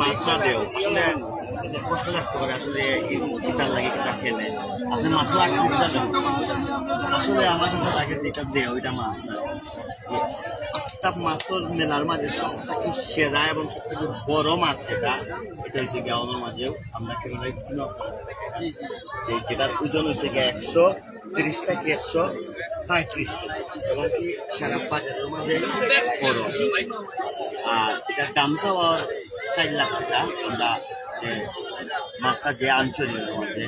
মাছ আসলে না মাছ আমার কাছে লাগে দেও ওইটা মাছ না মাছের মেলার মাঝে সব থেকে সেরা এবং সব থেকে বড় মাছ যেটা এটা হচ্ছে গাওয়ানোর মাঝেও আমরা ক্যামেরা স্ক্রিন যে যেটার ওজন হচ্ছে গিয়ে একশো তিরিশ থেকে একশো পঁয়ত্রিশ এবং কি সারা বাজারের মাঝে বড়। আর এটার দাম চাওয়ার চার লাখ টাকা। আমরা যে মাছটা যে আঞ্চলিক মাঝে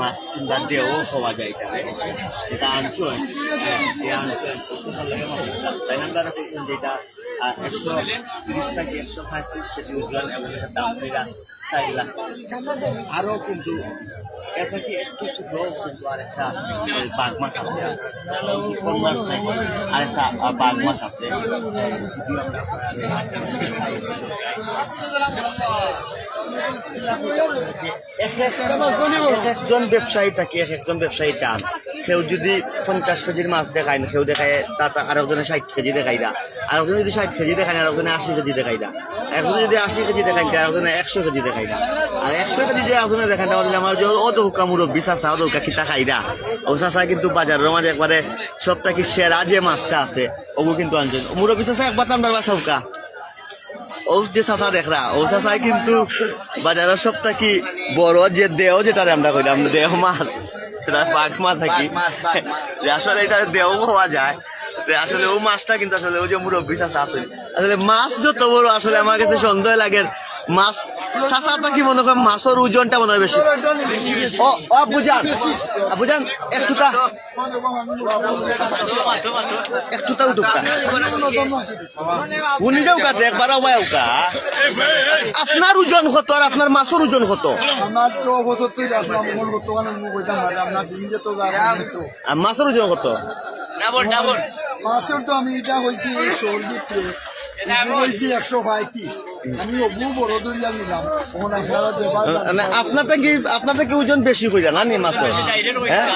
মাছ কিংবা দেও হওয়া যায় এখানে যেটা আঞ্চল যে আঞ্চল তাই না বলছেন যে এটা একশো তিরিশ থেকে একশো পঁয়ত্রিশ কেজি ওজন এবং এটার দাম এটা চার লাখ আরও কিন্তু এ থেকে একটু ছোট কিন্তু আরেকটা বাঘ মাছ আছে। আরেকটা বাঘ মাছ আছে। যদিও এক এক- এক একজন ব্যবসায়ী থাকে এক একজন ব্যবসায়ী টান কেউ যদি পঞ্চাশ কেজির মাছ দেখায় না কেউ দেখায় তার আরেকজনে ষাট কেজি দেখাই না। আরেকজনে যদি ষাট কেজি দেখায় না, আরেকজনে আশি কেজি দেখাই না। একজনে যদি আশি কেজি দেখাই না, আরেকজনে একশো কেজি দেখাই না। আর একশো কেজি যে একজনে দেখায় তাহলে আমার যে অত হুকা মুরব্বী চাষা অত হুকা কিতা খাই না। ও চাষা কিন্তু বাজারের মাঝে একবারে সবটাকে সেরা যে মাছটা আছে ওগুলো কিন্তু আনছেন। মুরব্বী চাষা একবার তো আমরা বাসা হুকা ও যে চাচা দেখরা ও চাচাই কিন্তু বাজারের সবটা কি বড় যে দেহ যেটা আমরা কইলাম দেহ মাছ সেটা পাক মাছ থাকি আসলে এটা দেহ হওয়া যায় তো আসলে ও মাছটা কিন্তু আসলে ও যে মুরব্বী চাচা আছে। আসলে মাছ যত বড় আসলে আমার কাছে সন্দেহ লাগে মাছ কি মনে করেন মাছের ওজনটা মনে হয় বেশি? ও ও বুঝান। বুঝান একটুটা একটুটা উঠুকা উনি যাও কাছে একবার আবার উকা। আপনার ওজন কত আর আপনার মাছের ওজন কত? মাছের ওজন কত? মাছের তো আমি এটা হয়েছি হয়েছি একশো পঁয়ত্রিশ। আমি অবু বড় দরিয়া নিলাম। তখন আপনারা দেবার মানে আপনাদের কি আপনাদের কি ওজন বেশি হয়ে না নি মাছের হ্যাঁ?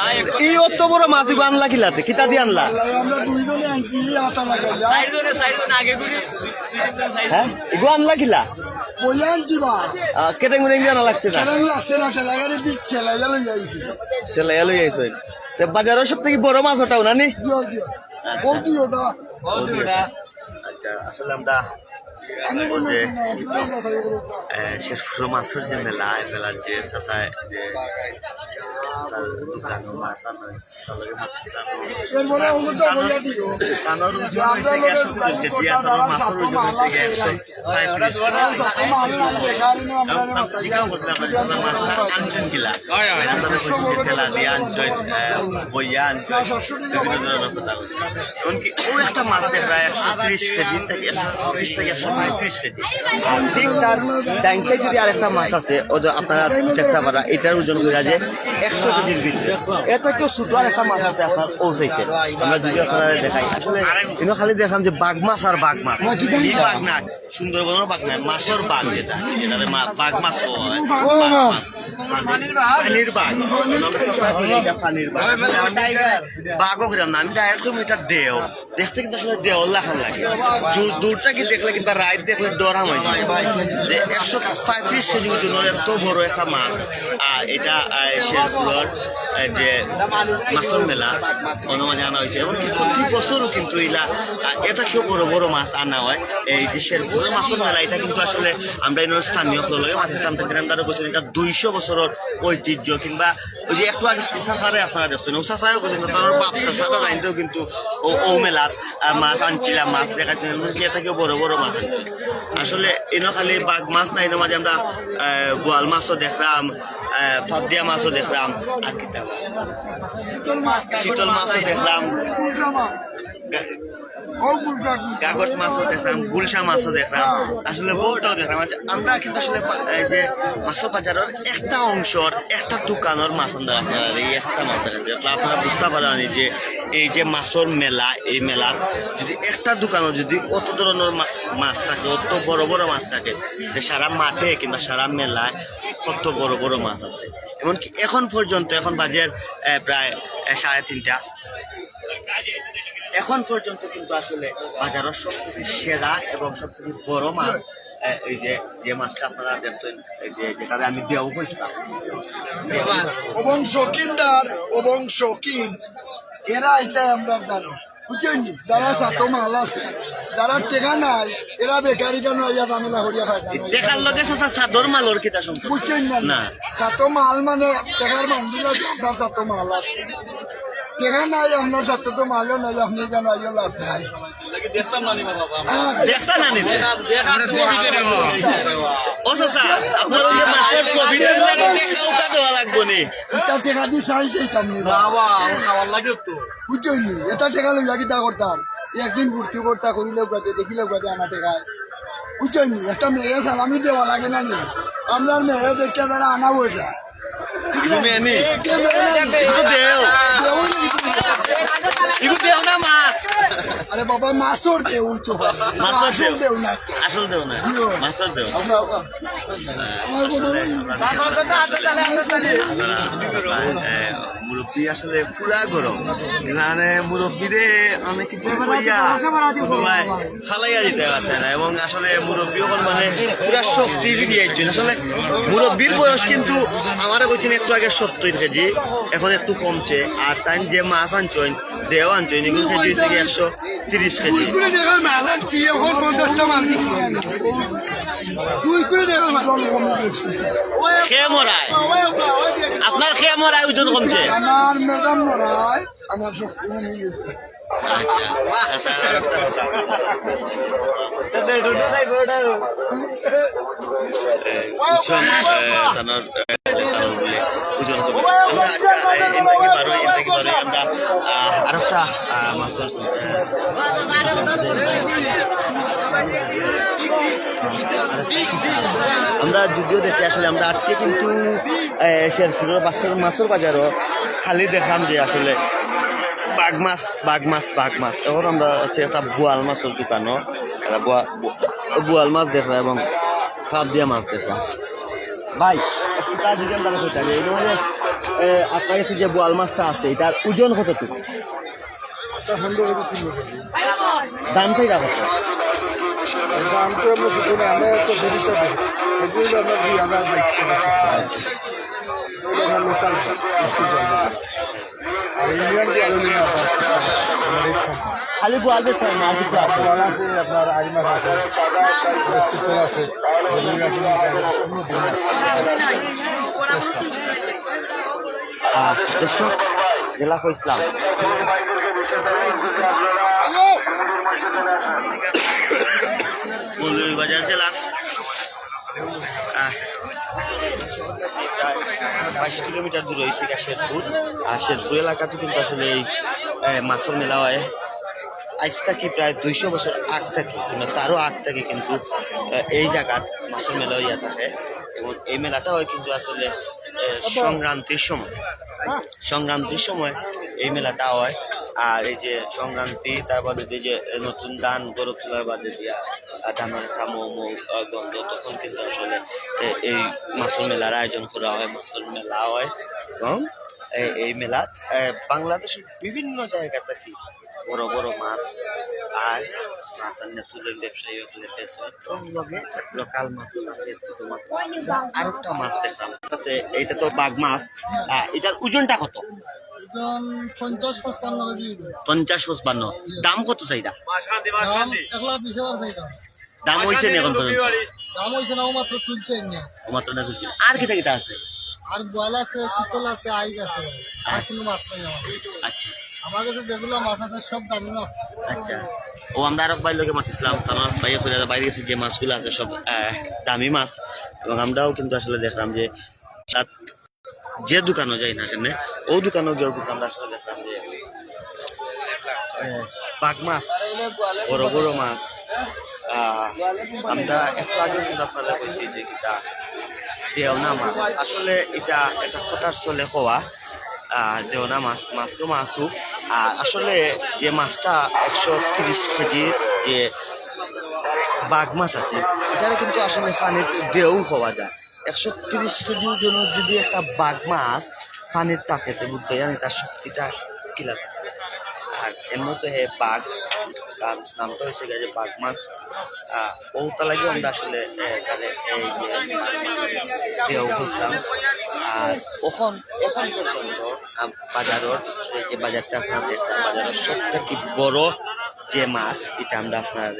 এই অত বড় মাছ আনলা কিলাতে? কিতা দিয়ে আনলা? আমরা দুইজনে আনছি আটা লাগাইয়া। হ্যাঁ? এগুলো আনলা কিলা? বইয়া আনছি বা। কেটে গুনে লাগছে না? না যাইছি যাইছো বাজারের সব থেকে বড় মাছ ওটাও না নি? দিও দিও। বৌদি ওটা। আচ্ছা আসলে আমরা যে শেষপুর মাছের যে মেলা মেলার যে চাচায় যে একটা মাছ প্রায় একশো ত্রিশ কেজি থেকে একশো পঁয়ত্রিশ কেজি ঠিক তার যদি আরেকটা মাছ আছে আপনারা দেখতে পারা এটার ওজন হয়ে যে একশো এটা কেউ ছোট আর একটা মাছ আছে আপনার ও আমরা যদি আপনারা দেখাই। আসলে খালি দেখলাম যে বাঘ মাছ আর বাঘ মাছ। বাঘ না সুন্দরবনের বাঘ না মাছের বাঘ যেটা যেটা বাঘ মাছ। পানির বাঘ। পানির আমি এটা বাঘও করিলাম না আমি ডাইরেক্ট তুমি এটা দেও। দেখতে কিন্তু আসলে লাখান লাগে। দূর দূরটা কি দেখলে কিংবা রাইট দেখলে ডরাম হয়ে। যায় যে একশো পঁয়ত্রিশ কেজি ওজনের এত বড় একটা মাছ। আর এটা শেরপুরের যে মাছের মেলা অনুমানে আনা হয়েছে। এমনকি প্রতি বছরও কিন্তু এটা কেউ বড় বড় মাছ আনা হয়। এই যে শেরপুরের মাছের মেলা এটা কিন্তু আসলে আমরা এই স্থানীয় লগে মাছ স্থান থেকে আমরা বলছি এটা দুইশো বছরের ঐতিহ্য কিংবা ওই যে একটু আগে সাসারে আপনারা দেখছেন ও সাসারেও বলছেন তার বাপ সাদা জানতেও কিন্তু ও ও মেলার মাছ আনছিলাম মাছ দেখাচ্ছিলাম এমনকি এটা কেউ বড় বড় মাছ আনছিল। আসলে এনে খালি বাঘ মাছ না এনে মাঝে আমরা গোয়াল মাছও দেখলাম আহ, ফাবদিয়া মাছও দেখলাম আর কি মাছ শীতল মাছও দেখলাম। মাছও দেখলাম গুলশা মাছও দেখলাম আসলে দেখলাম। আচ্ছা, আমরা কিন্তু আসলে যে মাছের বাজারের একটা অংশর একটা দোকানের মাছ আমরা এই একটা মাছ আপনারা বুঝতে পারেন যে এই যে মাছের মেলা এই মেলা যদি একটা দোকানও যদি অত ধরনের মাছ থাকে অত বড় বড় মাছ থাকে যে সারা মাঠে কিংবা সারা মেলায় কত বড় বড় মাছ আছে। এমনকি এখন পর্যন্ত এখন বাজার প্রায় সাড়ে তিনটা। এখন পর্যন্ত কিন্তু আসলে বাজারের সবথেকে সেরা এবং সবথেকে বড় মাছ এই যে যে মাছটা আপনারা দেখছেন এই যে যেটাতে আমি দেওয়া হয়েছিলাম এবং শৌখিনদার এবং শৌখিন এরা এটাই আমরা জানো বুঝছেন নি? যারা সাতো মাল আছে যারা টেকা নাই এরা বেকারি কেন ইয়া ঝামেলা করিয়া। দেখার লগে মালর কিতা সম্পর্ক বুঝছেন না। মাল মানে টেকার মানুষ আছে আপনার মাল আছে টেকা নাই আপনার সাথে তো মালও নাই আপনি কেন আইও লাভ নাই। হ্যাঁ, একদিন করতা দেখিলেও গাতে আনা টেকায় বুঝছেন নি? একটা মেয়ে সালামি দেওয়া লাগে না নি? আপনার মেয়ে দেখতে তারা আনা বসা ঠিক নি? ইগো দেও নি মাছ। আরে বাবা মাছর দেও তো মাছর দেও। দেও না আসল দেও না। মাছের দেও। আমরা মুরব্বী আসলে পুরা গরম। মানে মুরব্বীরে অনেক কিছু কইয়া খালাইয়া দিতে পারছে না। এবং আসলে মুরব্বী হল মানে পুরা শক্তি ফিরিয়ে আসলে মুরব্বীর বয়স কিন্তু আমার কইছেন একটু আগে সত্তর কেজি এখন একটু কমছে। আর তাই যে মাছ আনছেন দেও আনছেন এগুলো কেজি কি একশো তিরিশ কেজি। খেয়ে মরায়। আপনার খেয়ে মরায় ওজন কমছে। আমার ম্যাডাম মরায় আমার শক্তি কমে গেছে আচ্ছা। আমরা আর একটা আমরা যদিও দেখি আসলে, আমরা আজকে কিন্তু শেরপুরের মাছের মাছের বাজারও খালি দেখলাম যে আসলে বাঘ মাছ বাঘ মাছ বাঘ মাছ। এখন আমরা আছি একটা বোয়াল মাছের দোকানও। একটা বোয়া- বোয়াল মাছ দেখলাম এবং ফাঁদ দিয়া মাছ দেখলাম ভাই, একটু কাজ ওজন দাম এ, আপনার কাছে যে বোয়াল মাছটা আছে এটার ওজন কতটুকু? দাম কত দাম তো আমরা শুধু না আমরা তো জিনিস আমরা দুই হাজার লোকাল খালি বোয়াল বেশ আর কিছু আছে? আছে আপনার মাছ আছে শীতল আছে আছে সব নতুন আছে আহ, দর্শক জেলা ইসলাম। জেলার আহ, বাইশ কিলোমিটার দূরে শিকা শেরপুর। আর শেরপুর এলাকাতে কিন্তু আসলে এই মাছের মেলা হয়। আজ থেকে প্রায় দুইশো বছর আগ থেকে কিংবা তারও আগ থেকে কিন্তু এই জায়গার মাছের মেলা হইয়া থাকে। এবং এই মেলাটা হয় কিন্তু আসলে সংক্রান্তির সময়। সংক্রান্তির সময় এই মেলাটা হয়। আর এই যে সংক্রান্তি তারপরে এই যে নতুন দান গরু তোলার বাদে দিয়া ধানের একটা মৌ গন্ধ, তখন কিন্তু আসলে এই মাছের মেলার আয়োজন করা হয় মাছের মেলা হয়। এবং এই মেলা বাংলাদেশের বিভিন্ন জায়গা থেকে বড় বড় মাছ আর মাছ আনিয়ে ব্যবসায়ী হলে বেশ এবং লগে লোকাল মাছ আরেকটা মাছ দেখলাম। আছে এইটা তো বাঘ মাছ। এটার ওজনটা কত? পঞ্চাশ পঁচপান্ন কেজি পঞ্চাশ পঁচপান্ন। দাম কত চাইটা দাম এক লাখ বিশ হাজার চাই দাম। দাম হয়েছে না এখন দাম হয়েছে না ও মাত্র তুলছে মাত্র না আর কিটা আছে? আর বয়ল আছে শীতল আছে আইক আছে। আর কোনো মাছ নাই আমার। আচ্ছা। আচ্ছা। ও, আমরা আরব লোকে মাছ ইসলাম আমার বাইরে গেছে, যে মাছগুলো আছে, সব দামি মাছ। এবং আমরাও কিন্তু আসলে দেখলাম যে, সাত, যে দোকানও যাই না কেন, ও দোকানও আমরা আসলে দেখলাম যে বাঘ মাছ, বড় বড় মাছ। আমরা একটু আগে কিন্তু বলছি যে কিটা দেওনা মাছ। আসলে এটা একটা কথার চলে হওয়া। দেওনা মাছ মাছ তো মাছও আর আসলে যে মাছটা একশো তিরিশ কেজির যে বাঘ মাছ আছে, এটারে কিন্তু আসলে পানির ঢেউ হওয়া যায়। একশো তিরিশ কেজির জন্য যদি একটা বাঘ মাছ পানির তাকেতে বুঝতে জানি তার শক্তিটা কিলা আর এর মতো হে বাঘ তার নামটা হয়েছে গেছে বাঘ মাছ ওটা লাগে আমরা আসলে বুঝলাম আর এখন এখন পর্যন্ত বাজারের যে বাজারটা আপনারা দেখলাম বাজারের সব থেকে বড় যে মাছ এটা আমরা আপনারা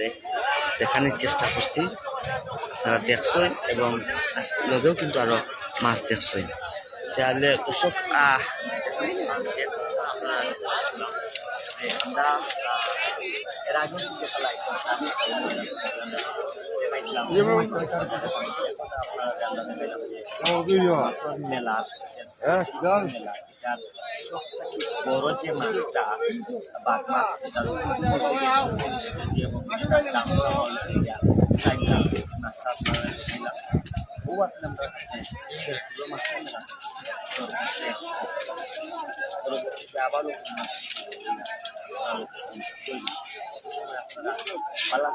দেখানোর চেষ্টা করছি। আপনারা দেখছেন এবং লগেও কিন্তু আরও মাছ দেখছেন তাহলে ওসব আহ, আমরা এর আগে কিন্তু খেলা আমি দেখাইছিলাম মাছের মেলা মেলা বড় যে কোনো আহ, তৈরি। সে সময় আপনারা ভালো